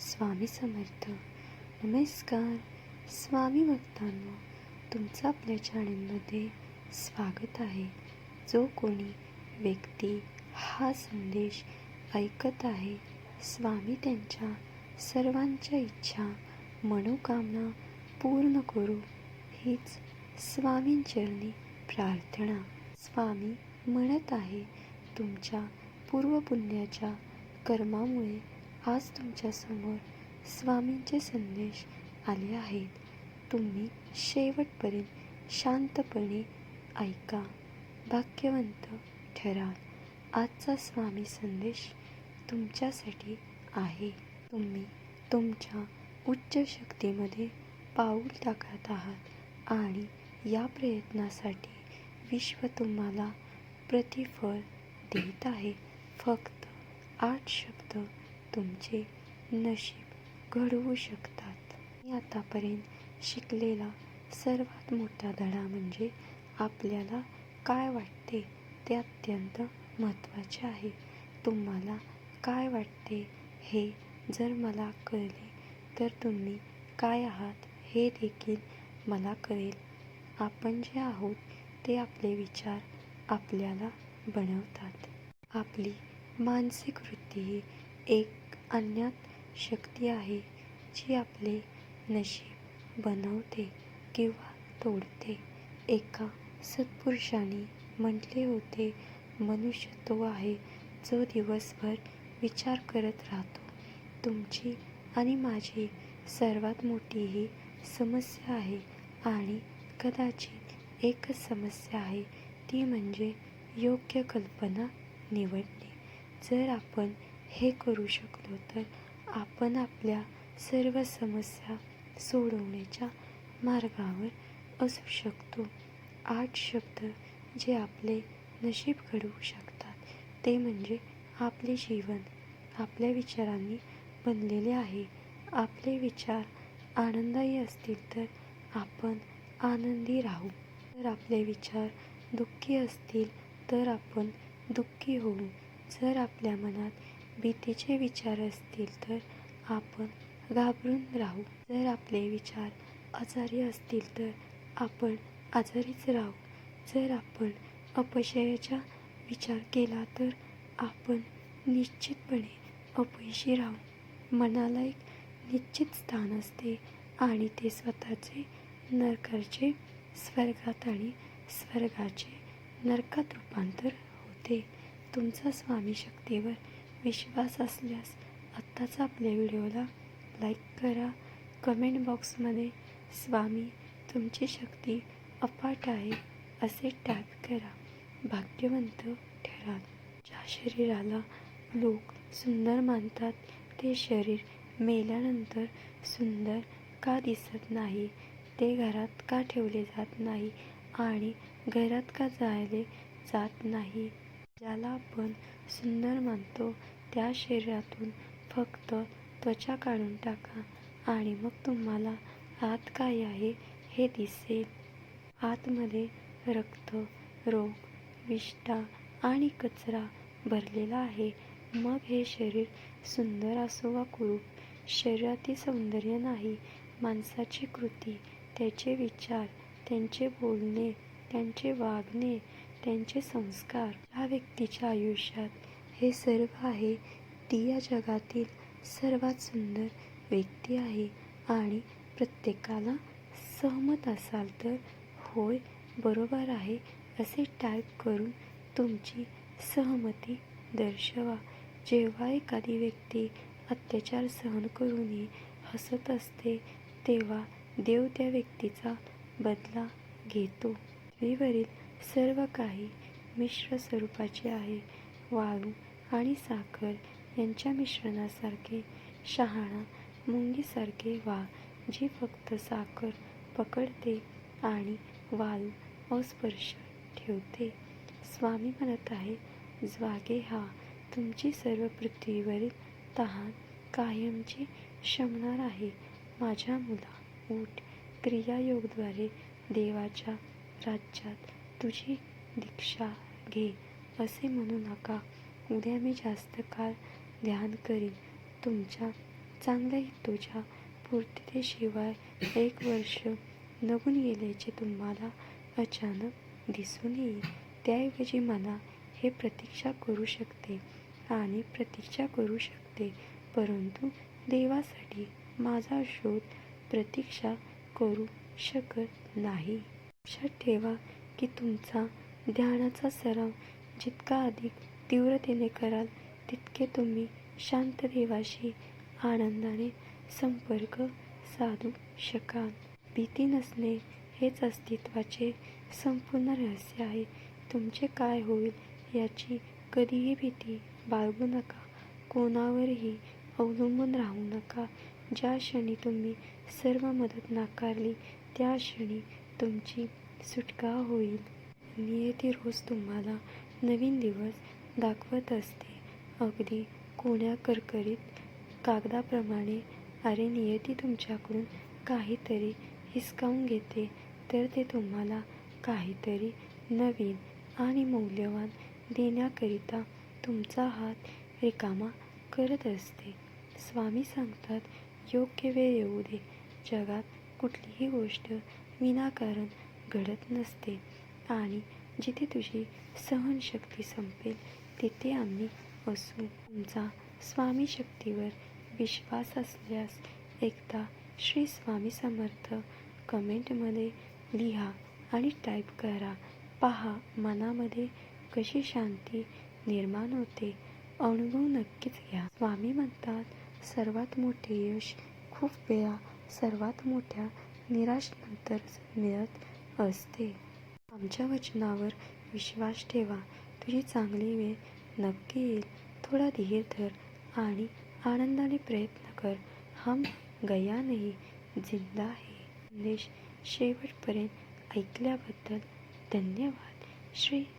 स्वामी समर्थ. नमस्कार. स्वामी भक्तांनो तुमचं आपल्या चॅनलमध्ये स्वागत आहे. जो कोणी व्यक्ती हा संदेश ऐकत आहे स्वामी त्यांच्या सर्वांच्या इच्छा मनोकामना पूर्ण करू हीच स्वामींचरणी प्रार्थना. स्वामी म्हणत आहे तुमच्या पूर्वपुण्याच्या कर्मामुळे आज तुमच्यासमोर स्वामींचे संदेश आले आहेत. तुम्ही शेवटपर्यंत शांतपणे ऐका. भाग्यवंत ठराल आजचा स्वामी संदेश तुमच्यासाठी आहे. तुम्ही तुमच्या उच्च शक्तीमध्ये पाऊल टाकत आहात आणि या प्रयत्नासाठी विश्व तुम्हाला प्रतिफळ देत आहे. फक्त आठ शब्द तुमचे नशीब घडवू शकतात. मी आतापर्यंत शिकलेला सर्वात मोठा धडा म्हणजे आपल्याला काय वाटते ते अत्यंत महत्त्वाचे आहे. तुम्हाला काय वाटते हे जर मला कळले तर तुम्ही काय आहात हे देखील मला कळेल. आपण जे आहोत ते आपले विचार आपल्याला बनवतात. आपली मानसिक वृत्ती ही एक अज्ञात शक्ती आहे जी आपले नशीब बनवते किंवा तोडते. एका सत्पुरुषाने म्हटले होते मनुष्य तो आहे जो दिवसभर विचार करत राहतो. तुमची आणि माझी सर्वात मोठी ही समस्या आहे आणि कदाचित एकच समस्या आहे ती म्हणजे योग्य कल्पना निवडणे. जर आपण हे करू शकलो तर आपण आपल्या सर्व समस्या सोडवण्याच्या मार्गावर असू शकतो. आठ शब्द जे आपले नशीब घडवू शकतात ते म्हणजे आपले जीवन आपल्या विचारांनी बनलेले आहे. आपले विचार आनंदायी असतील तर आपण आनंदी राहू. जर आपले विचार दुःखी असतील तर आपण दुःखी होऊ. जर आपल्या मनात भीतीचे विचार असतील तर आपण घाबरून राहू. जर आपले विचार आजारी असतील तर आपण आजारीच राहू. जर आपण अपयशाचा विचार केला तर आपण निश्चितपणे अपयशी राहू. मनाला एक निश्चित स्थान असते आणि ते स्वतःचे नरकाचे स्वर्गात आणि स्वर्गाचे नरकात रूपांतर होते. तुमचा स्वामी शक्तीवर विश्वास असल्यास आत्ताच आपल्या व्हिडिओला लाईक करा. कमेंट बॉक्समध्ये स्वामी तुमची शक्ती अफाट आहे असे टॅप करा. भाग्यवंत ठराल ज्या शरीराला लोक सुंदर मानतात ते शरीर मेल्यानंतर सुंदर का दिसत नाही? ते घरात का ठेवले जात नाही? आणि घरात का जायले जात नाही? ज्याला आपण सुंदर मानतो त्या शरीरातून फक्त त्वचा काढून टाका आणि मग तुम्हाला आत काय आहे हे दिसेल. आतमध्ये रक्त रोग विष्ठा आणि कचरा भरलेला आहे. मग हे शरीर सुंदर असो वा कुरूप शरीरातील सौंदर्य नाही माणसाची कृती त्याचे विचार त्यांचे बोलणे त्यांचे वागणे त्यांचे संस्कार या व्यक्तीच्या आयुष्यात हे सर्व आहे. ती या जगातील सर्वात सुंदर व्यक्ती आहे आणि प्रत्येकाला सहमत असाल तर होय बरोबर आहे असे टाईप करून तुमची सहमती दर्शवा. जेव्हा एखादी व्यक्ती अत्याचार सहन करूनही हसत असते तेव्हा देव त्या व्यक्तीचा बदला घेतो. पृथ्वीवरील सर्व काही मिश्र स्वरूपाचे आहे. वाळू आणि साखर यांच्या मिश्रणासारखे शहाणा मुंगीसारखे वा जी फक्त साखर पकडते आणि वाळू अस्पर्श ठेवते. स्वामी म्हणत आहे ज्वागे हा तुमची सर्व पृथ्वीवरील तहान कायमची शमणार आहे. माझ्या मुला उठ क्रियायोगद्वारे देवाच्या राज्यात तुझी दीक्षा घे. असे म्हणू नका. उद्या मी जास्त काळ ध्यान करीन. तुमच्या चांगल्या हेतूच्या पूर्ततेशिवाय एक वर्ष निघून गेल्याचे तुम्हाला अचानक दिसून येईल. त्याऐवजी मला हे प्रतीक्षा करू शकते आणि प्रतीक्षा करू शकते. परंतु देवासाठी माझा शोध प्रतीक्षा करू शकत नाही. लक्षात ठेवा की तुमचा ध्यानाचा सराव जितका अधिक तीव्रतेने कराल तितके तुम्ही शांत देवाशी आनंदाने संपर्क साधू शकाल. भीती नसणे हेच अस्तित्वाचे संपूर्ण रहस्य आहे. तुमचे काय होईल याची कधीही भीती बाळगू नका. कोणावरही अवलंबून राहू नका. ज्या क्षणी तुम्ही सर्व मदत नाकारली त्या क्षणी तुमची सुटका होईल. नियती रोज तुम्हाला नवीन दिवस दाखवत असते. अगदी कोण्या करकरीत कागदाप्रमाणे अरे नियती तुमच्याकडून काहीतरी हिसकावून घेते तर ते तुम्हाला काहीतरी नवीन आणि मौल्यवान देण्याकरिता तुमचा हात रिकामा करत असते. स्वामी सांगतात योग्य वेळ येऊ दे. जगात कुठलीही गोष्ट विनाकारण घडत नसते. आणि जिथे तुझी सहनशक्ती संपेल तिथे आम्ही असू तुमचा स्वामी शक्तीवर विश्वास असल्यास एकदा श्री स्वामी समर्थ कमेंटमध्ये लिहा आणि टाईप करा पहा मनामध्ये कशी शांती निर्माण होते. अनुभव नक्कीच घ्या. स्वामी म्हणतात सर्वात मोठे यश खूप वेळा सर्वात मोठ्या निराशनंतर मिळत असते. आमच्या वचनावर विश्वास ठेवा. तुझी चांगली वेळ नक्की येईल. थोडा धीर धर आणि आनंदाने प्रयत्न कर. हम गया नाही जिंदा आहे संदेश शेवटपर्यंत ऐकल्याबद्दल धन्यवाद. श्री